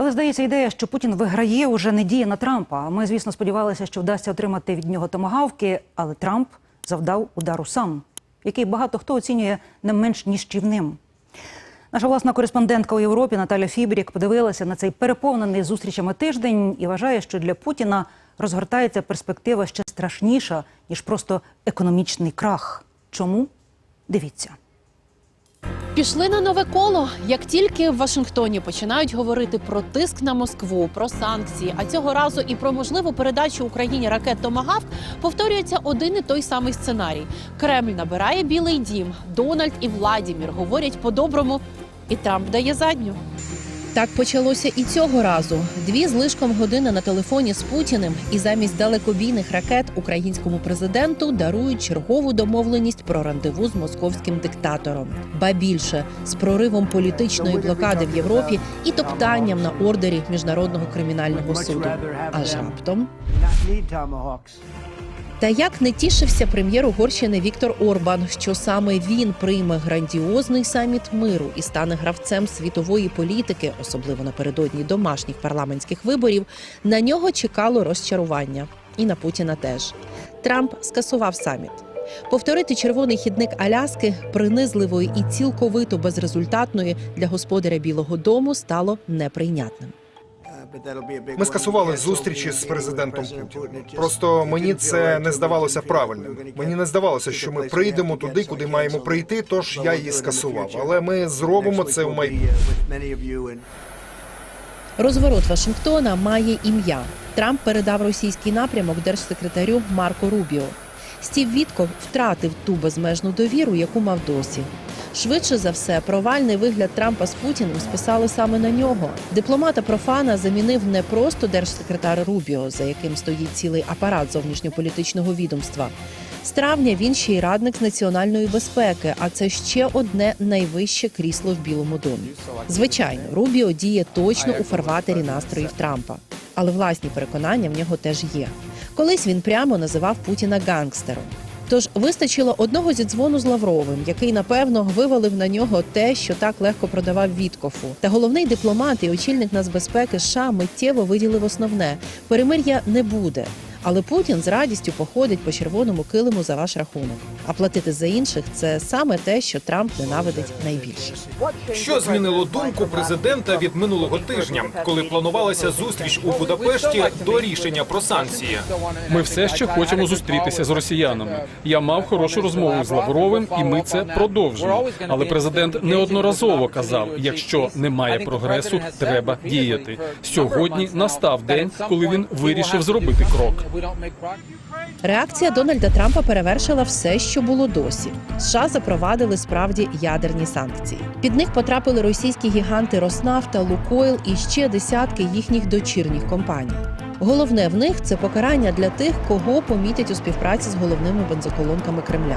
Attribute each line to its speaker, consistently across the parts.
Speaker 1: Але здається, ідея, що Путін виграє, уже не діє на Трампа. Ми, звісно, сподівалися, що вдасться отримати від нього томагавки, але Трамп завдав удару сам, який багато хто оцінює не менш ніжчівним. Наша власна кореспондентка у Європі Наталя Фібрік подивилася на цей переповнений зустрічами тиждень і вважає, що для Путіна розгортається перспектива ще страшніша ніж просто економічний крах. Чому? Дивіться.
Speaker 2: Пішли на нове коло. Як тільки в Вашингтоні починають говорити про тиск на Москву, про санкції, а цього разу і про можливу передачу Україні ракет Томагавк, повторюється один і той самий сценарій. Кремль набирає Білий Дім, Дональд і Владімір говорять по-доброму, і Трамп дає задню. Так почалося і цього разу. Дві з лишком години на телефоні з Путіним, і замість далекобійних ракет українському президенту дарують чергову домовленість про рандеву з московським диктатором. Ба більше з проривом політичної блокади в Європі і топтанням на ордері міжнародного кримінального суду. Аж раптом. Та як не тішився прем'єр Угорщини Віктор Орбан, що саме він прийме грандіозний саміт миру і стане гравцем світової політики, особливо напередодні домашніх парламентських виборів, на нього чекало розчарування, і на Путіна теж. Трамп скасував саміт. Повторити червоний хідник Аляски принизливої і цілковито безрезультатної для господаря Білого Дому стало неприйнятним.
Speaker 3: Ми скасували зустрічі з президентом Путіним. Просто мені це не здавалося правильним. Мені не здавалося, що ми прийдемо туди, куди маємо прийти. Тож я її скасував. Але ми зробимо це в майбутньому.
Speaker 2: Розворот Вашингтона має ім'я. Трамп передав російський напрямок держсекретарю Марко Рубіо. Стів Вітков втратив ту безмежну довіру, яку мав досі. Швидше за все, провальний вигляд Трампа з Путіним списали саме на нього. Дипломата профана замінив не просто держсекретар Рубіо, за яким стоїть цілий апарат зовнішньополітичного відомства. З травня він ще й радник з національної безпеки, а це ще одне найвище крісло в Білому домі. Звичайно, Рубіо діє точно у фарватері настроїв Трампа, але власні переконання в нього теж є. Колись він прямо називав Путіна гангстером. Тож вистачило одного зі дзвону з Лавровим, який напевно вивалив на нього те, що так легко продавав Віткофу. Та головний дипломат і очільник нацбезпеки США миттєво виділив основне: перемир'я не буде. Але Путін з радістю походить по червоному килиму за ваш рахунок. А платити за інших це саме те, що Трамп ненавидить найбільше.
Speaker 4: Що змінило думку президента від минулого тижня, коли планувалася зустріч у Будапешті до рішення про санкції?
Speaker 5: Ми все ще хочемо зустрітися з росіянами. Я мав хорошу розмову з Лавровим, і ми це продовжимо. Але президент неодноразово казав: якщо немає прогресу, треба діяти. Сьогодні настав день, коли він вирішив зробити крок.
Speaker 2: Реакція Дональда Трампа перевершила все, що було досі. США запровадили справді ядерні санкції. Під них потрапили російські гіганти Роснафта, Лукойл і ще десятки їхніх дочірніх компаній. Головне в них це покарання для тих, кого помітять у співпраці з головними бензоколонками Кремля.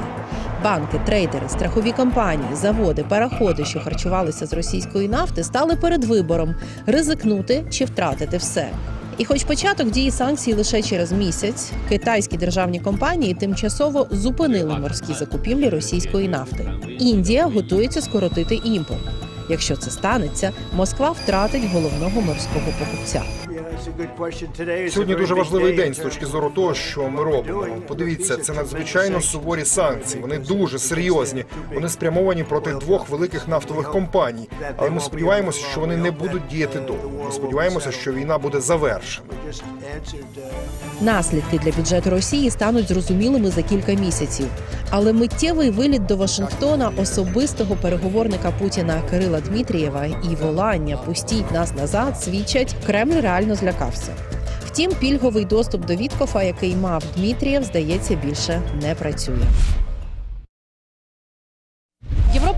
Speaker 2: Банки, трейдери, страхові компанії, заводи, параходи, що харчувалися з російської нафти, стали перед вибором ризикнути чи втратити все. І хоч початок дії санкцій лише через місяць, китайські державні компанії тимчасово зупинили морські закупівлі російської нафти. Індія готується скоротити імпорт. Якщо це станеться, Москва втратить головного морського покупця.
Speaker 3: Сьогодні дуже важливий день з точки зору того, що ми робимо. Подивіться, це надзвичайно суворі санкції. Вони дуже серйозні. Вони спрямовані проти двох великих нафтових компаній. Але ми сподіваємося, що вони не будуть діяти довго. Ми сподіваємося, що війна буде завершена.
Speaker 2: Наслідки для бюджету Росії стануть зрозумілими за кілька місяців. Але миттєвий виліт до Вашингтона особистого переговорника Путіна Кирила Дмитрієва і волання пустіть нас назад свідчать, Кремль реально злякався. Втім, пільговий доступ до Віткофа, який мав Дмитрієв, здається, більше не працює.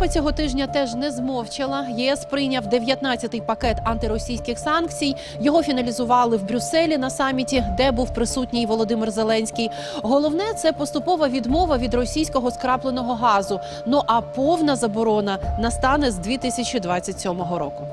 Speaker 2: Європа цього тижня теж не змовчала. ЄС прийняв 19-й пакет антиросійських санкцій. Його фіналізували в Брюсселі на саміті, де був присутній Володимир Зеленський. Головне це поступова відмова від російського скрапленого газу. Ну а повна заборона настане з 2027 року.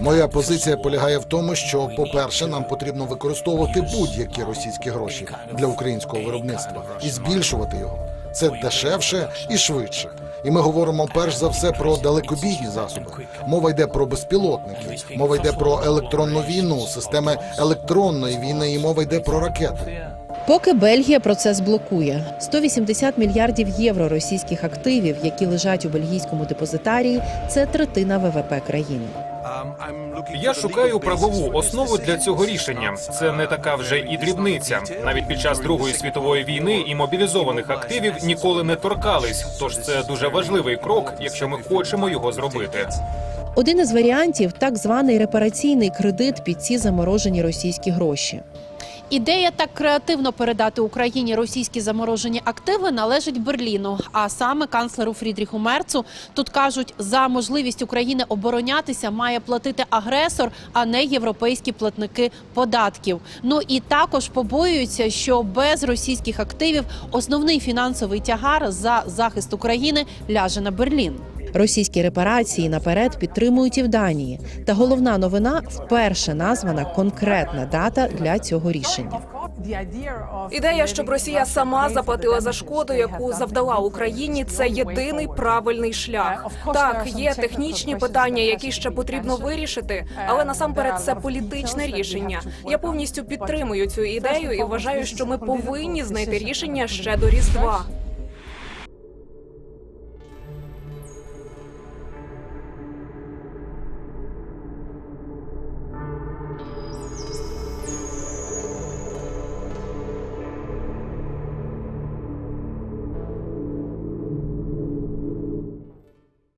Speaker 6: Моя позиція полягає в тому, що, по-перше, нам потрібно використовувати будь-які російські гроші для українського виробництва і збільшувати його. Це дешевше і швидше. І ми говоримо перш за все про далекобійні засоби. Мова йде про безпілотники, мова йде про електронну війну, системи електронної війни, і мова йде про ракети.
Speaker 2: Поки Бельгія процес блокує 180 мільярдів євро російських активів, які лежать у бельгійському депозитарії, це третина ВВП країни.
Speaker 4: Я шукаю правову основу для цього рішення. Це не така вже і дрібниця. Навіть під час Другої світової війни і мобілізованих активів ніколи не торкались. Тож це дуже важливий крок, якщо ми хочемо його зробити.
Speaker 2: Один із варіантів так званий репараційний кредит під ці заморожені російські гроші.
Speaker 7: Ідея так креативно передати Україні російські заморожені активи належить Берліну. А саме канцлеру Фрідріху Мерцу тут кажуть, за можливість України оборонятися має платити агресор, а не європейські платники податків. Ну і також побоюються, що без російських активів основний фінансовий тягар за захист України ляже на Берлін.
Speaker 2: Російські репарації наперед підтримують і в Данії. Та головна новина вперше названа конкретна дата для цього рішення.
Speaker 8: Ідея, щоб Росія сама заплатила за шкоду, яку завдала Україні, це єдиний правильний шлях. Так, є технічні питання, які ще потрібно вирішити, але насамперед це політичне рішення. Я повністю підтримую цю ідею і вважаю, що ми повинні знайти рішення ще до різдва.